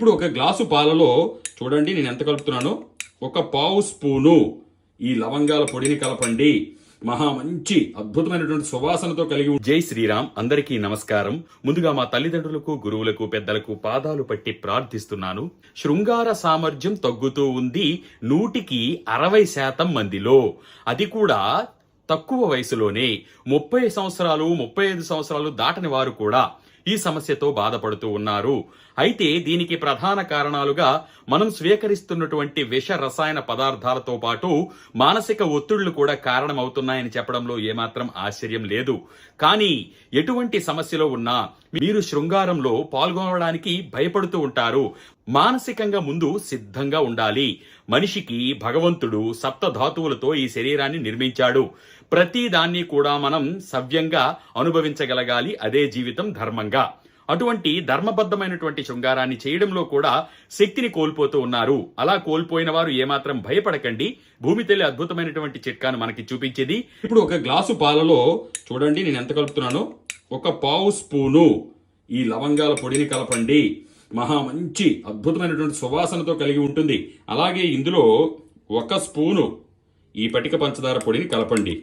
ఇప్పుడు ఒక గ్లాసు పాలలో చూడండి నేను ఎంత కలుపుతున్నానో? ఒక పావు స్పూను ఈ లవంగాల పొడిని కలపండి. మహా మంచి అద్భుతమైనటువంటి సువాసనతో కలిగి జై శ్రీరామ్ అందరికీ నమస్కారం. ముందుగా మా తల్లిదండ్రులకు గురువులకు పెద్దలకు పాదాలు పట్టి ప్రార్థిస్తున్నాను. శృంగార సామర్థ్యం తగ్గుతూ ఉంది. నూటికి అరవై శాతం మందిలో. అది కూడా తక్కువ వయసులోనే. ముప్పై సంవత్సరాలు ముప్పై ఐదు సంవత్సరాలు దాటని వారు కూడా ఈ సమస్యతో బాధపడుతూ ఉన్నారు. అయితే దీనికి ప్రధాన కారణాలుగా మనం స్వీకరిస్తున్నటువంటి విష రసాయన పదార్థాలతో పాటు మానసిక ఒత్తిళ్ళు కూడా కారణమవుతున్నాయని చెప్పడంలో ఏమాత్రం ఆశ్చర్యం లేదు. కానీ ఎటువంటి సమస్యలో ఉన్నా మీరు శృంగారంలో పాల్గొనడానికి భయపడుతూ ఉంటారు. మానసికంగా ముందు సిద్ధంగా ఉండాలి. మనిషికి భగవంతుడు సప్త ధాతువులతో ఈ శరీరాన్ని నిర్మించాడు. ప్రతి దాన్ని కూడా మనం సవ్యంగా అనుభవించగలగాలి. అదే జీవితం ధర్మంగా. అటువంటి ధర్మబద్ధమైనటువంటి శృంగారాన్ని చేయడంలో కూడా శక్తిని కోల్పోతూ ఉన్నారు. అలా కోల్పోయిన వారు ఏమాత్రం భయపడకండి. భూమి తల్లి అద్భుతమైనటువంటి చిట్కాను మనకి చూపించేది. ఇప్పుడు ఒక గ్లాసు పాలలో చూడండి నేను ఎంత కలుపుతున్నానో ఒక పావు స్పూను ఈ లవంగాల పొడిని కలపండి. మహా మంచి అద్భుతమైనటువంటి సువాసనతో కలిగి ఉంటుంది. అలాగే ఇందులో ఒక స్పూను ఈ పటిక పంచదార పొడిని కలపండి.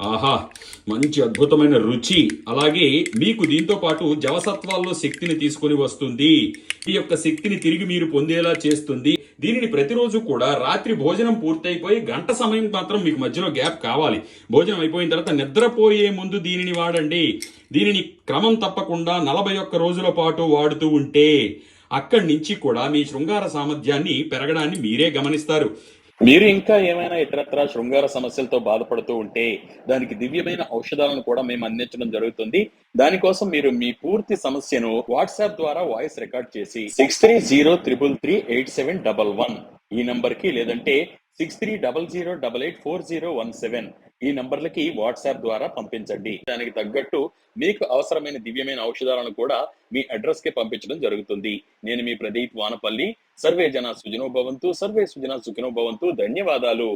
ఆహా మంచి అద్భుతమైన రుచి. అలాగే మీకు దీంతో పాటు జవసత్వాల్లో శక్తిని తీసుకొని వస్తుంది. ఈ యొక్క శక్తిని తిరిగి మీరు పొందేలా చేస్తుంది. దీనిని ప్రతిరోజు కూడా రాత్రి భోజనం పూర్తయిపోయి గంట సమయం మాత్రం మీకు మధ్యలో గ్యాప్ కావాలి. భోజనం అయిపోయిన తర్వాత నిద్రపోయే ముందు దీనిని వాడండి. దీనిని క్రమం తప్పకుండా నలభై ఒక్క రోజుల పాటు వాడుతూ ఉంటే అక్కడి నుంచి కూడా మీ శృంగార సామర్థ్యాన్ని పెరగడాన్ని మీరే గమనిస్తారు. మీరు ఇంకా ఏమైనా ఇతరత్ర శృంగార సమస్యలతో బాధపడుతూ ఉంటే దానికి దివ్యమైన ఔషధాలను కూడా మేము అందించడం జరుగుతుంది. దానికోసం మీరు మీ పూర్తి సమస్యను వాట్సాప్ ద్వారా వాయిస్ రికార్డ్ చేసి six three zero triple three eight seven double one ఈ నంబర్కి లేదంటే six three double zero double eight four zero one seven ఈ నంబర్లకి వాట్సాప్ ద్వారా పంపించండి. దానికి తగ్గట్టు మీకు అవసరమైన దివ్యమైన ఔషధాలను కూడా మీ అడ్రస్కి పంపించడం జరుగుతుంది. నేను మీ ప్రదీప్ వానపల్లి. సర్వే జన సుజనో భవంతు సర్వే సుజన సుఖినో భవంతు ధన్యవాదాలు.